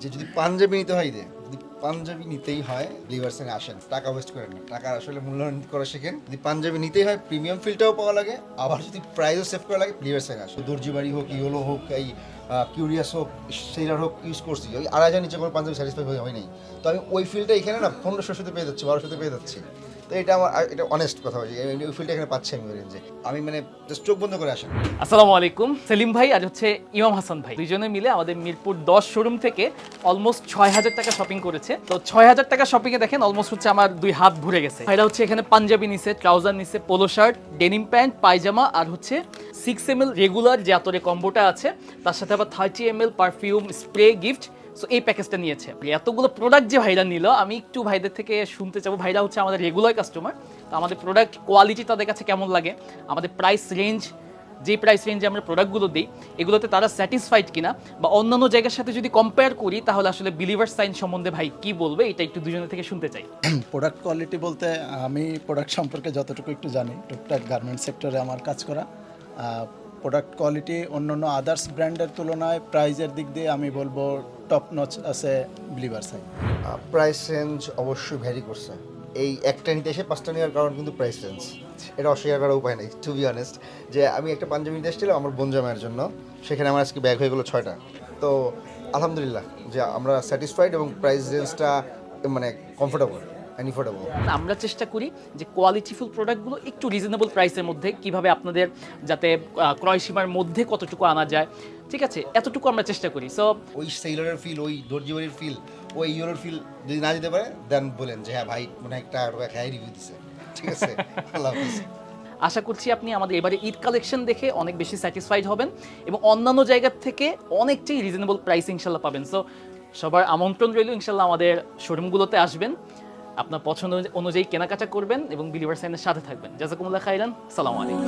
যে যদি পাঞ্জাবি নিতে হয় দে যদি পাঞ্জাবি নিতেই হয় লিভারসেনে আসেন, টাকা ওয়েস্ট করেন না। টাকা আসলে মূল্যায়ন করা শেখেন। যদি পাঞ্জাবি নিতেই হয় প্রিমিয়াম ফিলটাও পাওয়া লাগে। আবার যদি প্রাইসও সেভ করা লাগে লিভারসেনে আসে দর্জিবাড়ি হোক ইয়োলো হোক, এই কিউরিয়াস হোক সেইরার হোক ইউজ করছি। ওই আড়াই হাজার নিচে কোনো পাঞ্জাবি স্যাটিসফাই হয় নাই। তো আমি ওই ফিলটা এখানে না পনেরোশোতে পেয়ে যাচ্ছি, বারোশোতে পেয়ে যাচ্ছি। তো এটা আমার এটা অনেস্ট কথা বলছি। এই ফিলটা এখানে পাচ্ছি আমি রেঞ্জে আমি মানে জাস্ট চোখ বন্ধ করে আসেন আসসালামু আলাইকুম। সেলিম ভাই আর হচ্ছে ইমাম হাসান ভাই। দুইজনে মিলে আমাদের মিরপুর দশ শোরুম থেকে অলমোস্ট ছয় হাজার টাকা শপিং করেছে। তো ছয় হাজার টাকা এ দেখেন অলমোস্ট হচ্ছে আমার দুই হাত ভরে গেছে। ভাইরা হচ্ছে এখানে পাঞ্জাবি নিছে ট্রাউজার নিছে polo shirt denim pant pyjama আর হচ্ছে সিক্স এম এল রেগুলার যে আতরে কম্বোটা আছে, তার সাথে আবার thirty M L perfume spray gift so এই প্যাকেজটা নিয়েছে। এতগুলো প্রোডাক্ট যে ভাইরা নিল, আমি একটু ভাইদের থেকে শুনতে চাবো। ভাইরা হচ্ছে আমাদের রেগুলার কাস্টমার তো আমাদের প্রোডাক্ট কোয়ালিটি তাদের কাছে কেমন লাগে? আমাদের প্রাইস রেঞ্জ যে প্রাইস রেঞ্জে আমরা প্রোডাক্টগুলো দিই, এগুলোতে তারা স্যাটিসফাইড কিনা? বা অন্যান্য জায়গার সাথে যদি কম্পেয়ার করি, তাহলে আসলে বিলিভার সাইন সম্বন্ধে ভাই কি বলবে? এটা একটু দুজনের থেকে শুনতে চাই। প্রোডাক্ট কোয়ালিটি বলতে, আমি প্রোডাক্ট সম্পর্কে যতটুকু একটু জানি, টুকটাক গার্মেন্ট সেক্টরে আমার কাজ করা। প্রোডাক্ট কোয়ালিটি অন্যান্য আদার্স ব্র্যান্ডের তুলনায় প্রাইজের দিক দিয়ে আমি বলব টপ নচ আছে বিলিভার সাইড প্রাইস রেঞ্জ অবশ্যই ভ্যারি করছে। এই একটা নিতে এসে পাঁচটা নেওয়ার কারণ কিন্তু প্রাইস রেঞ্জ এটা অস্বীকার করার উপায় নেই টু বি অনেস্ট যে আমি একটা পাঞ্জাবি নিতে এসেছিলাম আমার বোনজামের জন্য, সেখানে আমার আজকে ব্যাগ হয়ে গেলো ছয়টা। তো আলহামদুলিল্লাহ যে আমরা স্যাটিসফাইড এবং প্রাইস রেঞ্জটা মানে কমফোর্টেবল অ্যান্ড আমরা চেষ্টা করি যে কোয়ালিটিফুল প্রোডাক্টগুলো একটু রিজনেবল প্রাইসের মধ্যে কীভাবে আপনাদের যাতে ক্রয় সীমার মধ্যে কতটুকু আনা যায়। ঠিক আছে? এতটুকু আমরা চেষ্টা করি। সো ওই সেইলরের ফিল ওই দর্জিবাড়ির ফিল ওই ইউরোর ফিল যদি না দিতে পারে দেন বলেন যে হ্যাঁ ভাই মানে একটা খাই রিভিউ দিছে। ঠিক আছে? আল্লাহ হাফিজ। আশা করছি আপনি আমাদের এবারে ঈদ কালেকশন দেখে অনেক বেশি স্যাটিসফাইড হবেন এবং অন্যান্য জায়গার থেকে অনেকটাই রিজনেবল প্রাইস ইনশাল্লাহ পাবেন। সো সবার আমন্ত্রণ রইল ইনশাল্লাহ আমাদের শোরুমগুলোতে আসবেন। আপনার পছন্দ অনুযায়ী কেনাকাটা করবেন এবং বিলিভার সাইনের সাথে থাকবেন। জাজাকুমুল্লাহ খাইলান সালাম আলাইকুম।